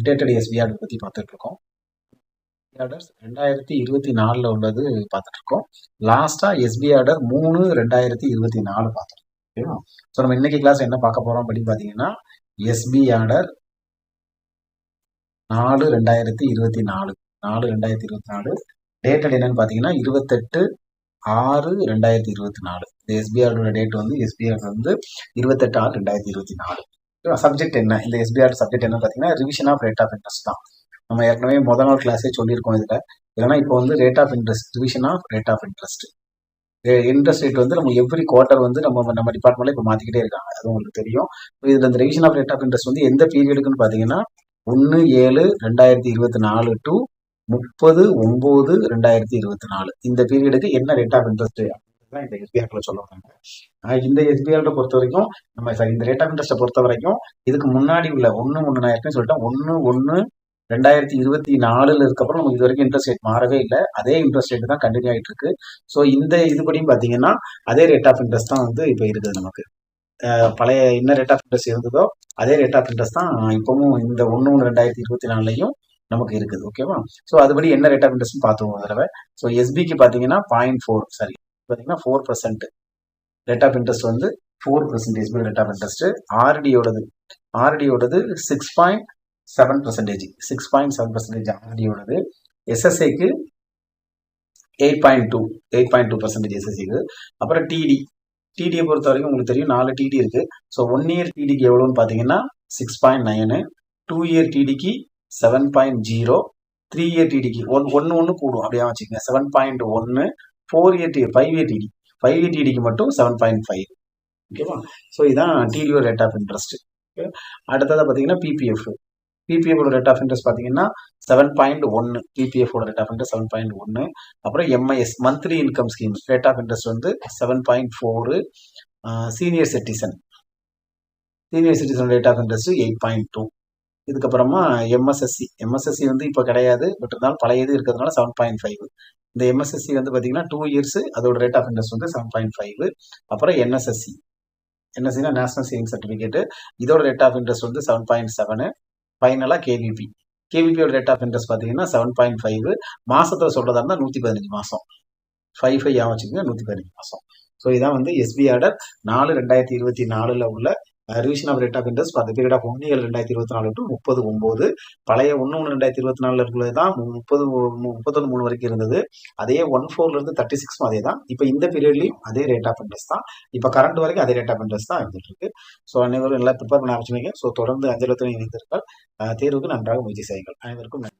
Updated SP order பற்றி பார்த்துட்ருக்கோம். Orders ரெண்டாயிரத்தி இருபத்தி நாலில் உள்ளது பார்த்துட்ருக்கோம். லாஸ்ட்டாக எஸ்பி ஆர்டர் மூணு ரெண்டாயிரத்தி இருபத்தி நாலு பார்த்துருக்கோம் ஓகேவா ஸோ நம்ம இன்னைக்கு கிளாஸ் என்ன பார்க்க போகிறோம் அப்படின்னு பார்த்தீங்கன்னா எஸ்பி ஆர்டர் நாலு ரெண்டாயிரத்தி இருபத்தி நாலு நாலு ரெண்டாயிரத்தி இருபத்தி நாலு. டேட்டட் என்னன்னு பார்த்தீங்கன்னா இருபத்தெட்டு ஆறு ரெண்டாயிரத்தி இருபத்தி நாலு. இந்த எஸ்பிஆரோட டேட் வந்து எஸ்பிஆர் வந்து இருபத்தெட்டு ஆறு ரெண்டாயிரத்தி இருபத்தி நாலு. சப்ஜெக்ட் என்ன? இந்த எஸ்பிஆர் சப்ஜெக்ட் என்ன பார்த்தீங்கன்னா revision of rate of interest தான். நம்ம ஏற்கனவே முதல் நாள் கிளாஸே சொல்லியிருக்கோம் இதில். இல்லைன்னா இப்போ வந்து rate of interest revision of rate of interest interest rate வந்து நம்ம எவ்ரி குவார்ட்டர் வந்து நம்ம நம்ம டிபார்ட்மெண்ட்ல இப்போ மாற்றிக்கிட்டே இருக்காங்க. அது உங்களுக்கு தெரியும். இதில் இந்த revision of rate of interest வந்து எந்த பீரியடுக்குன்னு பார்த்தீங்கன்னா ஒன்று ஏழு ரெண்டாயிரத்தி இருபத்தி நாலு டு முப்பது ஒம்பது ரெண்டாயிரத்தி இருபத்தி நாலு. இந்த பீரியடுக்கு என்ன ரேட் ஆஃப் இன்ட்ரெஸ்ட் தான் இந்த எஸ்பிஆர்ல சொல்ல வராங்க. இந்த எஸ்பிஆர்ல பொறுத்த வரைக்கும் நம்ம சார் இந்த ரேட் ஆஃப் இன்ட்ரெஸ்ட்டை பொறுத்த வரைக்கும் இதுக்கு முன்னாடி உள்ள ஒன்று ஒன்று நான் ஏற்கனவே சொல்லிட்டேன் ஒன்று ஒன்று ரெண்டாயிரத்தி இருபத்தி நாலுல இருக்கப்பறம் நமக்கு இது வரைக்கும் இன்ட்ரெஸ்ட் ரேட் மாறவே இல்லை. அதே இன்ட்ரெஸ்ட் ரேட் தான் கண்டினியூ ஆகிட்டு இருக்கு. ஸோ இந்த இதுபடியும் பார்த்தீங்கன்னா அதே ரேட் ஆஃப் இன்ட்ரெஸ்ட் தான் வந்து இப்போ இருக்குது நமக்கு. பழைய என்ன ரேட் ஆஃப் இன்ட்ரெஸ்ட் இருந்ததோ அதே ரேட் ஆஃப் இன்ட்ரெஸ்ட் தான் இப்பவும் இந்த ஒன்று ஒன்று ரெண்டாயிரத்தி இருபத்தி நாலுலையும் நமக்கு இருக்குது. ஓகேவா ஸோ அதுபடி என்ன ரேட் ஆஃப் இன்ட்ரெஸ்ட்னு பார்த்துருவோம் தடவை. ஸோ எஸ்பிக்கு பார்த்தீங்கன்னா பாயிண்ட் ஃபோர் சாரி பார்த்தீங்கன்னா four percent rate of interest வந்து four percentage rate of interest ஆர்டியோடது ஆர்டியோடது six point seven percentage six point seven percentage ஆர்டியோடது எஸ்எஸ்ஐக்கு eight point two eight point two percentage எஸ்எஸ்சிக்கு அப்புறம் TD டிடியை பொறுத்த வரைக்கும் உங்களுக்கு தெரியும் நாலு டிடி இருக்கு. ஸோ ஒன் இயர் டிடிக்கு எவ்வளோன்னு பார்த்தீங்கன்னா six point nine two year டிடிக்கு seven point zero three year டிடிக்கு one ஒன்று ஒன்று கூடும். அப்படியே வச்சுக்கோங்க. செவன் பாயிண்ட் ஒன்று ஃபோர் எயிட்டி ஃபைவ் எயிட் இடி ஃபைவ் எயிட் இடிக்கு மட்டும் செவன் பாயிண்ட் ஃபைவ் ஓகேவா ஸோ இதான் டிடிஓ ரேட் ஆஃப் இன்ட்ரெஸ்ட் ஓகே அடுத்ததாக பார்த்தீங்கன்னா பிபிஎஃப் பிபிஎஃபோட ரேட் ஆஃப் இன்ட்ரெஸ்ட் பார்த்தீங்கன்னா செவன் பாயிண்ட் ஒன்று பிபிஎஃபோட rate of interest seven point ஒன்று அப்புறம் MIS monthly income scheme rate of interest வந்து seven point four senior citizen senior citizen rate of interest eight point two இதுக்கப்புறமா MSSC MSSC வந்து இப்போ கிடையாது but இருந்தாலும் பழைய இது இருக்கிறதுனால செவன் பாயிண்ட் ஃபைவ் இந்த எம்எஸ்எஸ்சி வந்து பார்த்தீங்கன்னா டூ இயர்ஸ் அதோட ரேட் ஆஃப் இன்ட்ரெஸ்ட் வந்து செவன் பாயிண்ட் ஃபைவ் அப்புறம் என்எஸ்எஸ்சி என்எஸ்சினா நேஷனல் சேவிங் சர்டிஃபிகேட் இதோட ரேட் ஆஃப் இன்ட்ரெஸ்ட் வந்து செவன் பாயிண்ட் செவனு ஃபைனலாக கேவிபி கேவிபியோட ரேட் ஆஃப் இன்ட்ரெஸ்ட் பார்த்தீங்கன்னா செவன் பாயிண்ட் ஃபைவ் மாதத்தில் சொல்கிறதா இருந்தால் நூற்றி பதினஞ்சு மாதம் ஃபைவ் ஃபைவ் ஆகும் வச்சுக்கோங்க நூற்றி பதினஞ்சு மாதம் ஸோ இதான் வந்து எஸ்பி ஆர்டர் நாலு ரெண்டாயிரத்தி இருபத்தி நாலில் உள்ள revision of rate of interest அந்த பீரியட் ஆஃப் ஒன்று ஏழு ரெண்டாயிரத்தி இருபத்தி நாலு டு முப்பது ஒம்பது பழைய ஒன்று ஒன்று ரெண்டாயிரத்தி இருபத்தி நாலில் இருக்கிறது தான் முப்பது முப்பத்தொன்று மூணு வரைக்கும் இருந்தது. அதே ஒன் ஃபோர்லேருந்து தேர்ட்டி சிக்ஸும் அதே தான் இப்போ இந்த பீரியட்லையும் அதே ரேட் ஆஃப் இன்ட்ரெஸ்ட் தான். இப்போ கரண்ட் வரைக்கும் அதே ரேட் ஆஃப் இன்ட்ரெஸ்ட் தான் இருந்துட்டு இருக்கு ஸோ அனைவரும் எல்லாம் ப்ரிப்பேர் பண்ண ஆரம்பிச்சுங்க ஸோ தொடர்ந்து அஞ்சலத்தில் இணைந்திருக்கால் தேர்வுக்கு நன்றாக முயற்சி செய்யுங்கள். அனைவருக்கும் நன்றி.